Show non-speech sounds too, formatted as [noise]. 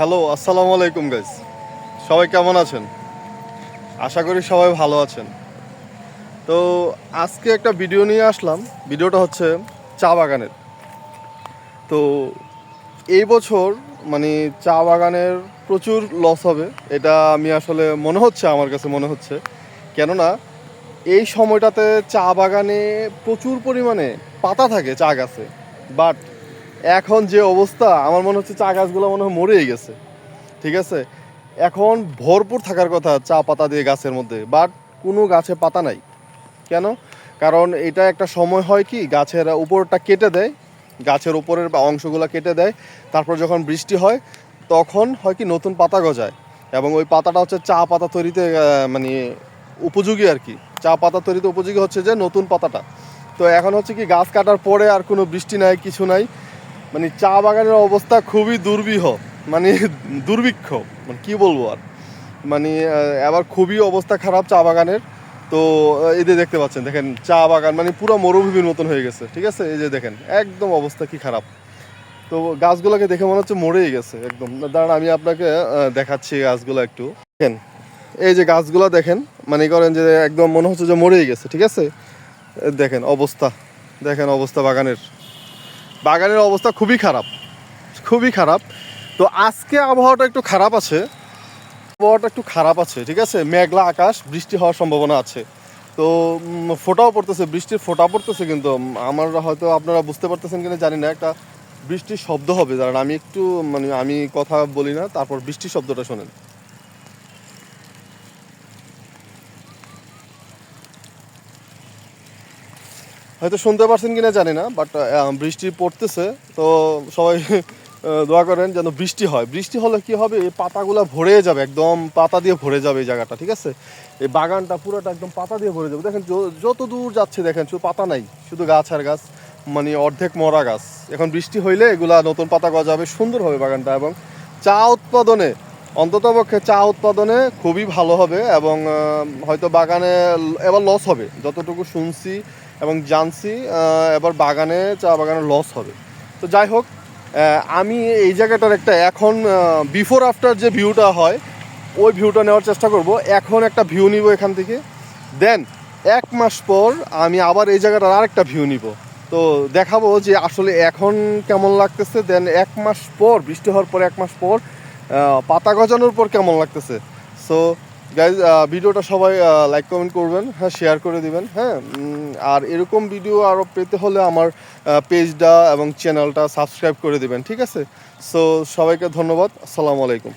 Hello আসসালামু আলাইকুম guys সবাই কেমন আছেন? আশা করি সবাই ভালো আছেন। তো আজকে একটা ভিডিও নিয়ে আসলাম। ভিডিওটা হচ্ছে চা বাগানের। তো এই বছর মানে চা বাগানের প্রচুর লস হবে। এটা আমি আসলে মনে হচ্ছে, আমার কাছে মনে হচ্ছে। কেননা, এই সময়টাতে চা বাগানে প্রচুর পরিমাণে পাতা থাকে চা গাছে। বাট এখন যে অবস্থা, আমার মনে হচ্ছে চা গাছগুলো মনে হয় মরেই গেছে, ঠিক আছে? এখন ভরপুর থাকার কথা চা পাতা দিয়ে গাছের মধ্যে বাট কোনো গাছে পাতা নাই। কেন? কারণ এটা একটা সময় হয় কি, গাছের উপরটা কেটে দেয়, গাছের উপরের অংশগুলো কেটে দেয়, তারপর যখন বৃষ্টি হয়, তখন হয় কি নতুন পাতা গজায়। এবং ওই পাতাটা হচ্ছে চা পাতা তৈরিতে মানে উপযোগী আর কি। চা পাতা তৈরিতে উপযোগী হচ্ছে যে নতুন পাতাটা। তো এখন হচ্ছে কি, গাছ কাটার পরে আর কোনো বৃষ্টি নাই, কিছু নাই মানে চা বাগানের অবস্থা খুবই দুর্বিহ মানে দুর্ভিক্ষ মানে কি বলব আর? মানে এবার খুবই অবস্থা খারাপ চা বাগানের। তো এই যে দেখতে পাচ্ছেন, দেখেন চা বাগান মানে পুরো মরুভূমির মতন হয়ে গেছে, ঠিক আছে? এই যে দেখেন, একদম অবস্থা কি খারাপ। তো গাছগুলোকে দেখে মনে হচ্ছে মরেই গেছে, একদম। দাঁড়ান, আমি আপনাকে দেখাচ্ছি গাছগুলো একটু। দেখেন, এই যে গাছগুলো দেখেন মানে করেন যে একদম মনে হচ্ছে যে মরেই গেছে, ঠিক আছে? দেখেন অবস্থা দেখেন অবস্থা বাগানের। বাগানের অবস্থা খুবই খারাপ। খুবই খারাপ। তো আজকে আবহাওয়াটা একটু খারাপ আছে। আবহাওয়াটা একটু খারাপ আছে, ঠিক আছে? মেঘলা আকাশ, বৃষ্টি হওয়ার সম্ভাবনা আছে। তো ফোঁটাও পড়তেছে, বৃষ্টির ফোঁটা পড়তেছে কিন্তু আমার হয়তো আপনারা বুঝতে পারতেছেন কিনা জানি না। একটা বৃষ্টির শব্দ হবে, কারণ আমি একটু মানে আমি কথা বলি না, তারপর বৃষ্টির শব্দটা শোনেন। হয়তো শুনতে পারছেন কিনা জানি না বাট বৃষ্টি পড়তেছে, তো সবাই [laughs] দোয়া করেন যেন বৃষ্টি হয়। বৃষ্টি হলে কি হবে? এই পাতাগুলো ভরে যাবে, একদম পাতা দিয়ে ভরে যাবে এই জায়গাটা, ঠিক আছে? এই বাগানটা পুরোটা একদম পাতা দিয়ে ভরে যাবে। দেখেন যত দূর যাচ্ছে, দেখেন, শুধু পাতা নাই, শুধু গাছ আর গাছ মানে অর্ধেক মরা গাছ। এখন বৃষ্টি হইলে এগুলা নতুন পাতা গজাবে সুন্দর হবে বাগানটা, এবং চা উৎপাদনে অন্ততপক্ষে চা উৎপাদনে খুবই ভালো হবে এবং হয়তো বাগানে এবার লস হবে। যতটুকু শুনছি এবং জানছি এবার বাগানে, চা বাগানে লস হবে। তো যাই হোক আমি এই জায়গাটার একটা এখন বিফোর আফটার যে ভিউটা হয়, ওই ভিউটা নেওয়ার চেষ্টা করব। এখন একটা ভিউ নিব এখান থেকে। দেন এক মাস পর আমি আবার এই জায়গাটার আরেকটা ভিউ নিব। তো দেখাবো যে আসলে এখন কেমন লাগতেছে। দেন এক মাস পর, বৃষ্টি হওয়ার পর এক মাস পর পাতা গজানোর পর কেমন লাগতেছে? সো গাইজ ভিডিওটা সবাই লাইক কমেন্ট করবেন হ্যাঁ শেয়ার করে দিবেন হ্যাঁ আর এরকম ভিডিও আরও পেতে হলে আমার পেজটা এবং চ্যানেলটা সাবস্ক্রাইব করে দিবেন, ঠিক আছে? সো সবাইকে ধন্যবাদ, আসসালামু আলাইকুম।